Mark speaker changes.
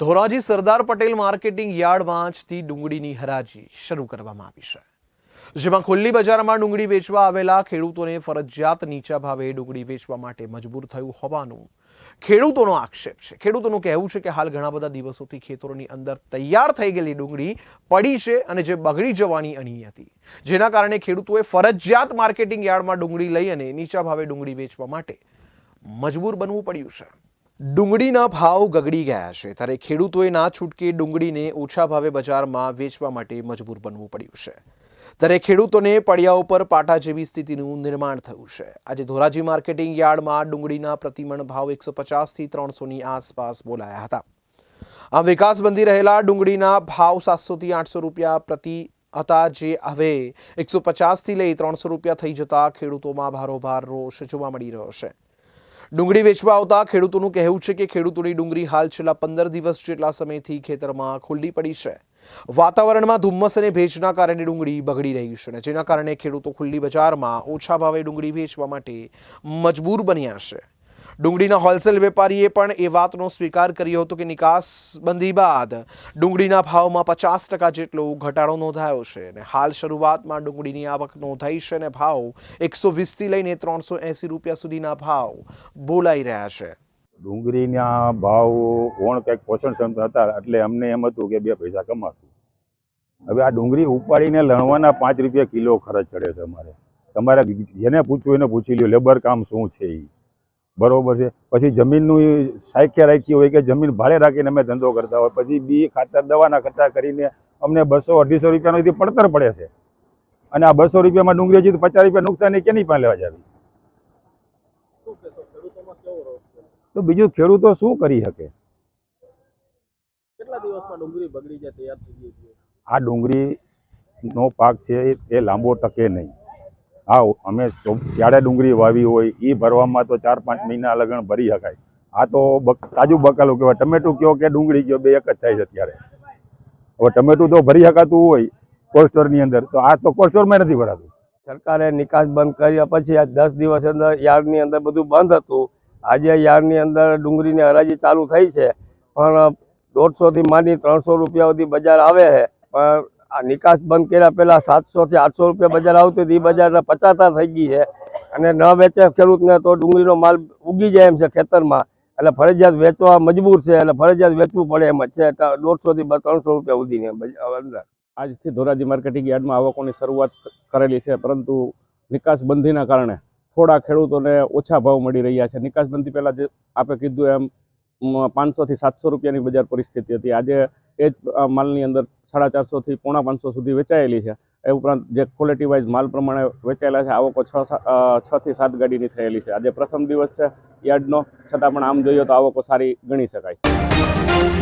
Speaker 1: Dhoraji Sardar Patel marketing યાર્ડમાં આજથી ડુંગળીની હરાજી શરૂ કરવામાં આવી છે. જેમાં ખુલ્લી બજારમાં ડુંગળી વેચવા આવેલા ખેડૂતોને ફરજિયાત નીચા ભાવે ડુંગળી વેચવા માટે મજબૂર થયું હોવાનું ખેડૂતોનો આક્ષેપ છે. ખેડૂતોનું કહેવું છે કે હાલ ઘણા બધા દિવસોથી ખેતરોની અંદર તૈયાર થઈ ગયેલી ડુંગળી પડી છે અને જે બગડી જવાની અણી હતી. જેના કારણે ખેડૂતોએ ફરજિયાત માર્કેટિંગ યાર્ડમાં ડુંગળી લઈ અને નીચા ભાવે ડુંગળી વેચવા માટે મજબૂર બનવું પડ્યું છે. ડુંગળીના ભાવ ગગડી ગયા છે. ત્યારે ખેડૂતોએ ના છૂટકે ડુંગળીને ઓછા ભાવે બજારમાં વેચવા માટે મજબૂર બનવું પડ્યું છે. ત્યારે ખેડૂતોને પડિયાઓ ઉપર પાટા જેવી સ્થિતિનું નિર્માણ થયું છે. આજે ધોરાજી માર્કેટિંગ યાર્ડમાં ડુંગળીના પ્રતિમણ ભાવ એકસો પચાસથી ત્રણસોની આસપાસ બોલાયા હતા. આમ વિકાસબંધી રહેલા ડુંગળીના ભાવ સાતસોથી આઠસો રૂપિયા પ્રતિ હતા જે હવે એકસો પચાસથી લઈ ત્રણસો રૂપિયા થઈ જતા ખેડૂતોમાં ભારોભાર રોષ જોવા મળી રહ્યો છે. ડુંગળી વેચવા આવતા ખેડૂતોનું કહેવું છે કે ખેડૂતોની ડુંગળી હાલ છેલ્લા પંદર દિવસ જેટલા સમયથી ખેતરમાં ખુલ્લી પડી છે. વાતાવરણમાં ધુમ્મસ અને ભેજના કારણે ડુંગળી બગડી રહી છે અને જેના કારણે ખેડૂતો ખુલ્લી બજારમાં ઓછા ભાવે ડુંગળી વેચવા માટે મજબૂર બન્યા છે. ડુંગળીના હોલસેલ વેપારીએ પણ એ વાતનો સ્વીકાર કર્યો હતો કે નિકાસબંધી બાદ ડુંગળીના ભાવમાં પચાસ ટકા જેટલો ઘટાડો નોંધાયો છે અને હાલ શરૂઆતમાં ડુંગળીની આવક નોંધાઈ છે અને ભાવ એકસો વીસથી લઈને ત્રણસો એંસી રૂપિયા સુધીના ભાવ બોલાઈ રહ્યા છે.
Speaker 2: ડુંગળીના ભાવ કોણ કંઈક પોષણક્ષમ હતા એટલે અમને એમ હતું કે બે પૈસા કમાશું. હવે આ ડુંગળી ઉપાડીને લણવાના પાંચ રૂપિયા કિલો ખર્ચ ચડે છે અમારે. તમારે જેને પૂછવું એને પૂછી લ્યો, લેબર કામ શું છે એ બરોબર છે. પછી જમીનનું સાયખ્યા રાખી હોય કે જમીન ભાડે રાખીને અમે ધંધો કરતા હોય. પછી બી ખાતર દવાના ખર્ચા કરીને અમને બસો અઢીસો રૂપિયાનો પડતર પડે છે. અને આ બસો રૂપિયામાં ડુંગળી હજી તો પચાસ રૂપિયા નુકસાની કેની પાસે લેવા જાવી? તો બીજું ખેડૂતો શું કરી શકે?
Speaker 3: આ ડુંગળી
Speaker 2: ડુંગળીનો પાક છે એ લાંબો ટકે નહીં. હા અમે શિયાળે ડુંગળી વાવી હોય એ ભરવામાં તો ચાર પાંચ મહિના લગણ ભરી શકાય. આ તો તાજું બકાલું કહેવાય. ટમેટું કયો કે ડુંગળી કયો, બે એક જ થાય છે અત્યારે. હવે ટમેટું તો ભરી શકાતું હોય કોલ્ડ સ્ટોરની અંદર, તો આ તો કોલ્ડ સ્ટોરમાં નથી ભરાતું.
Speaker 3: સરકારે નિકાસ બંધ કર્યા પછી આ દસ દિવસ અંદર યાર્ડની અંદર બધું બંધ હતું. આજે યાર્ડની અંદર ડુંગળીની હરાજી ચાલુ થઈ છે. પણ દોઢસોથી માંડી ત્રણસો રૂપિયા સુધી બજાર આવે છે. પણ આ નિકાસ બંધ કર્યા પહેલાં સાતસોથી આઠસો રૂપિયા બજાર આવતી હતી. એ બજાર પચાતા થઈ ગઈ છે. અને ન વેચે ખેડૂતને તો ડુંગળીનો માલ ઉગી જાય એમ છે ખેતરમાં. એટલે ફરજિયાત વેચવા મજબૂર છે. એટલે ફરજિયાત વેચવું પડે એમ જ છે. દોઢસોથી ત્રણસો રૂપિયા સુધીની અંદર.
Speaker 4: આજથી ધોરાજી માર્કેટિંગ યાર્ડમાં આવકોની શરૂઆત કરેલી છે. પરંતુ નિકાસબંધીના કારણે થોડા ખેડૂતોને ઓછા ભાવ મળી રહ્યા છે. નિકાસબંધી પહેલાં જે આપે કીધું એમ પાંચસોથી સાતસો રૂપિયાની બજાર પરિસ્થિતિ હતી. આજે એ જ માલની અંદર સાડા ચારસોથી પોણા પાંચસો સુધી વેચાયેલી છે. એ ઉપરાંત જે ક્વોલિટી વાઇઝ માલ પ્રમાણે વેચાયેલા છે, આવકો છ છથી સાત ગાડીની થયેલી છે. આજે પ્રથમ દિવસ છે યાર્ડનો, છતાં પણ આમ જોઈએ તો આવકો સારી ગણી શકાય.